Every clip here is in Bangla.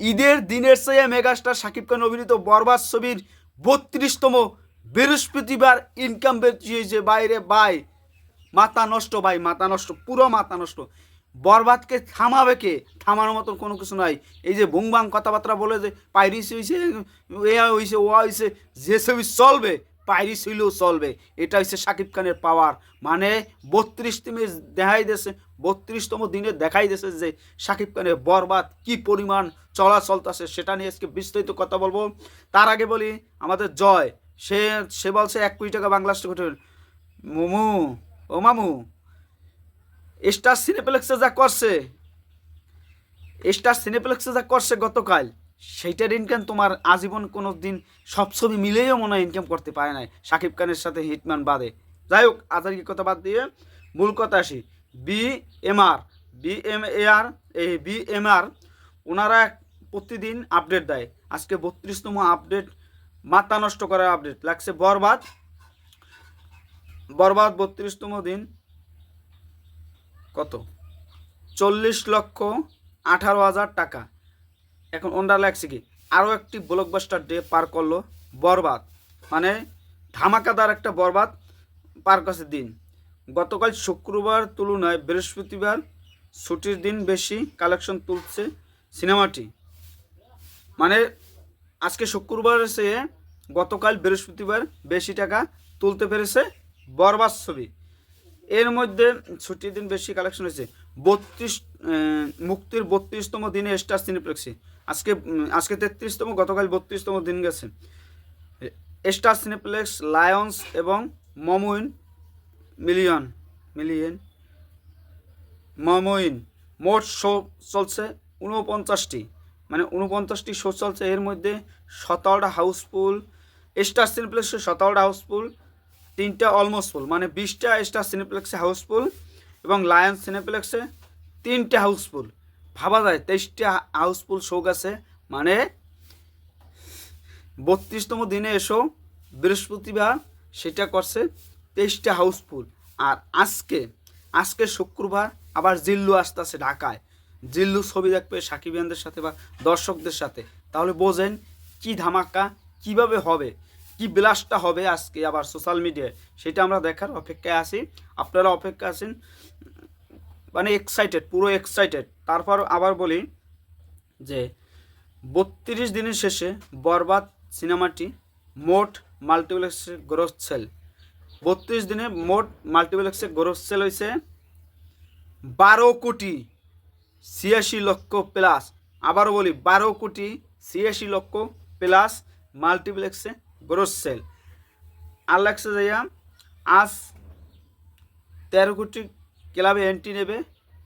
ঈদের দিনের চেয়ে মেগাস্টার শাকিব খান অভিনীত বরবাদ ছবির বত্রিশতম বৃহস্পতিবার ইনকাম বেশি হয়েছে বাইরে বাই। মাথা নষ্ট ভাই, মাথা নষ্ট, পুরো মাথা নষ্ট। বরবাদকে থামাবে কে? থামানোর মতন কোনো কিছু নাই। এই যে বুংবাং কথাবার্তা বলে যে পাইরিস হয়েছে এ হয়েছে ও হয়েছে যে ছবি চলবে পাইরিস হইলেও চলবে। এটা হচ্ছে শাকিব খানের পাওয়ার মানে বত্রিশতম দেখাই দিয়েছে, বত্রিশতম দিনে দেখাই দিয়েছে যে শাকিব খানের বরবাদ কি পরিমাণ চলাচল আছে সেটা নিয়ে আজকে বিস্তারিত কথা বলব। তার আগে বলি, আমাদের জয়, সে সে বলছে এক কোটি টাকা বাংলা স্টক মোমু, ও মামু স্টার সিনেপ্লেক্সে যা করছে স্টার সিনেপ্লেক্সে যা করছে গতকাল সেইটার ইনকাম তোমার আজীবন কোনো দিন সব ছবি মিলেও মনে হয় ইনকাম করতে পারে নাই। শাকিব খানের সাথে হিটম্যান বাদে। যাই হোক আজারকি কথা বাদ দিয়ে, মূল কথা আসি। B M R B M A R এই বি এম আর ওনারা প্রতিদিন আপডেট দেয়। আজকে বত্রিশতম আপডেট মাথা নষ্ট করার আপডেট লাগছে বরবাদ। বরবাদ বত্রিশতম দিন কত? চল্লিশ লক্ষ আঠারো হাজার টাকা। এখন ওনারা লাগছে কি? আরও একটি ব্লকবাস্টার ডে পার করল বরবাদ। মানে ধামাকাদার একটা বরবাদ পার করছে দিন। গতকাল শুক্রবার তুলনায় বৃহস্পতিবার ছুটির দিন বেশি কালেকশন তুলছে সিনেমাটি। মানে আজকে শুক্রবার এসে গতকাল বৃহস্পতিবার বেশি টাকা তুলতে পেরেছে বরবাদ ছবি। এর মধ্যে ছুটির দিন বেশি কালেকশন হয়েছে। বত্রিশ মুক্তির বত্রিশতম দিনে স্টার সিনেপ্লেক্সে। আজকে আজকে তেত্রিশতম, গতকাল বত্রিশতম দিন গেছে। স্টার সিনেপ্লেক্স, লায়ন্স এবং মমুইন মিলিয়ন মিলিয়ন, মমইন, মোট শো চলছে উনপঞ্চাশটি মানে উনপঞ্চাশটি শো চলছে, এর মধ্যে সতেরোটা হাউসফুল, স্টার সিনেপ্লেক্সে সতেরোটা হাউসফুল, তিনটা অলমোস্ট ফুল। মানে বিশটা স্টার সিনেপ্লেক্সে হাউসফুল এবং লায়ন্স সিনেপ্লেক্সে তিনটে হাউসফুল ভাবা যায়, তেইশটা হাউসফুল শো আছে মানে বত্রিশতম দিনে এসো বৃহস্পতিবার সেটা করছে তেইশটা হাউসফুল আর আজকে আজকে শুক্রবার আবার জিল্লু আসতেছে ঢাকায়। জিল্লু ছবি দেখবে সাকিবিয়ানদের সাথে বা দর্শকদের সাথে। তাহলে বোঝেন কি ধামাকা, কীভাবে হবে, কি বিলাসটা হবে আজকে আবার সোশ্যাল মিডিয়ায় সেটা আমরা দেখার অপেক্ষায় আছি। আপনারা অপেক্ষা আছেন মানে এক্সাইটেড পুরো এক্সাইটেড তারপর আবার বলি যে বত্রিশ দিনের শেষে বরবাদ সিনেমাটি মোট মাল্টিপ্লেক্সে গ্রোথ সেল বত্রিশ দিনে মোট মাল্টিপ্লেক্সে গ্রোথ সেল হয়েছে বারো কোটি ছিয়াশি লক্ষ প্লাস আবারও বলি, বারো কোটি ছিয়াশি লক্ষ প্লাস মাল্টিপ্লেক্সে গ্রোথ সেল আর লাগছে যাইয়া আজ তেরো কোটি ক্লাবে এন্ট্রি নেবে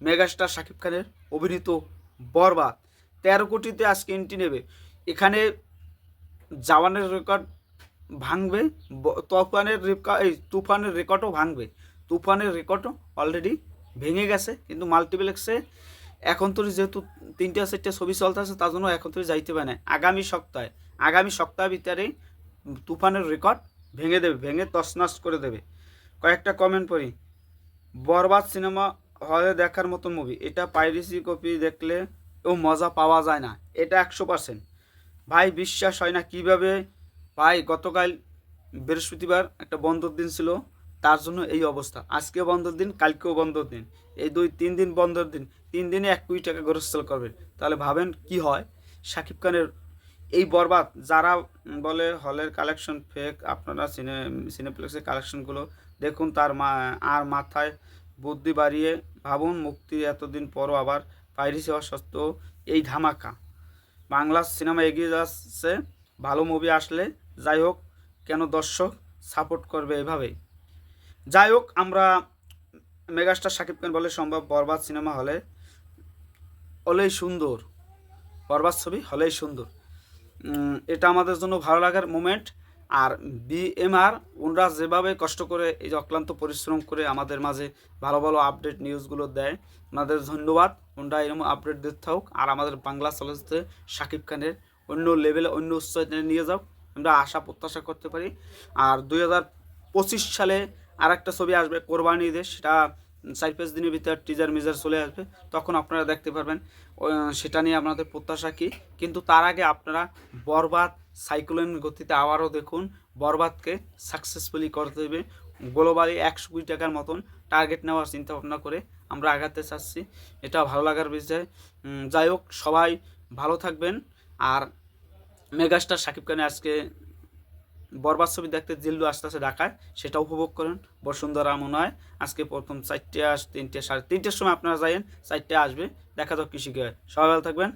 মেগাস্টার শাকিব খানের অভিনীত বরবাদ। তেরো কোটিতে আজকে এন্ট্রি নেবে। এখানে জাওয়ানের রেকর্ড ভাঙবে তুফানের এই তুফানের রেকর্ডও ভাঙবে। তুফানের রেকর্ডও অলরেডি ভেঙে গেছে, কিন্তু মাল্টিপ্লেক্সে এখন তো যেহেতু তিনটা চারটা ছবি চলতেছে, তার জন্য এখন তো যাইতে পারে না। আগামী সপ্তাহে, আগামী সপ্তাহ ভিতরেই তুফানের রেকর্ড ভেঙে দেবে, ভেঙে তছনছ করে দেবে। কয়েকটা কমেন্ট পড়ি। বরবাদ সিনেমা হলে দেখার মতো মুভি এটা পাইরেসি কপি দেখলে ও মজা পাওয়া যায় না। এটা একশো পার্সেন্ট ভাই, বিশ্বাস হয় না কীভাবে? ভাই, গতকাল বৃহস্পতিবার একটা বন্ধর দিন ছিল, তার জন্য এই অবস্থা। আজকে বন্ধর দিন, কালকেও বন্ধর দিন। এই দুই, তিন দিন বন্ধর দিন। তিন দিনে এক কোটি টাকা গরস্থল করবে। তাহলে ভাবেন কি হয়? শাকিব খানের এই বরবাদ, যারা বলে হলের কালেকশন ফেক আপনারা সিনে সিনেপ্লেক্সের কালেকশনগুলো দেখুন তার মা, আর মাথায় বুদ্ধি বাড়িয়ে ভাবুন, মুক্তি এতদিন পরও আবার পাইরিস হওয়া সত্ত্বেও এই ধামাকা। বাংলা সিনেমা এগিয়ে যাচ্ছে, ভালো মুভি আসলে, যাই হোক, কেন দর্শক সাপোর্ট করবে এভাবেই? যাই হোক, আমরা মেগাস্টার শাকিব খান বলে সম্ভব, বরবাদ সিনেমা হলে হলেই সুন্দর। বরবাদ ছবি হলেই সুন্দর। এটা আমাদের জন্য ভালো লাগার মোমেন্ট আর বিএমআর ওনরা যেভাবে কষ্ট করে এই যে অক্লান্ত পরিশ্রম করে আমাদের মাঝে ভালো ভালো আপডেট নিউজগুলো দেয়, ওনাদের ধন্যবাদ। ওনরা এরকম আপডেট দিতে থাকুক আর আমাদের বাংলা চলচ্চিত্রে শাকিব খানের অন্য লেভেলে অন্য উচ্চতায় নিয়ে যাও আমরা আশা, প্রত্যাশা করতে পারি। আর দুই হাজার পঁচিশ সালে আর একটা ছবি আসবে, কোরবানি ঈদে, সেটা চার পাঁচ দিনের ভিতরে টিজার মিজার চলে আসবে। তখন আপনারা দেখতে পারবেন সেটা নিয়ে আপনাদের প্রত্যাশা কী? কিন্তু তার আগে আপনারা বরবাদ সাইক্লোন গতিতে আবারও দেখুন, বরবাদকে সাকসেসফুলি করতে দেবে গ্লোবালি একশো কোটি টাকার মতন টার্গেট নেওয়ার চিন্তা ভাবনা করে আমরা আগাতে চাচ্ছি। এটা ভালো লাগার বিষয়। যাই হোক, সবাই ভালো থাকবেন। আর মেগাস্টার শাকিব খানে আজকে বরবাদ ছবি দেখতে জিল্লু আসতে আসে ঢাকায়, সেটা উপভোগ করেন। বসুন্ধরা মনে হয় আজকে প্রথম চারটে আস, তিনটে সাড়ে তিনটের সময় আপনারা যাইয়েন, চারটে আসবে। দেখা যাক কৃষিকে সবাই ভালো থাকবেন।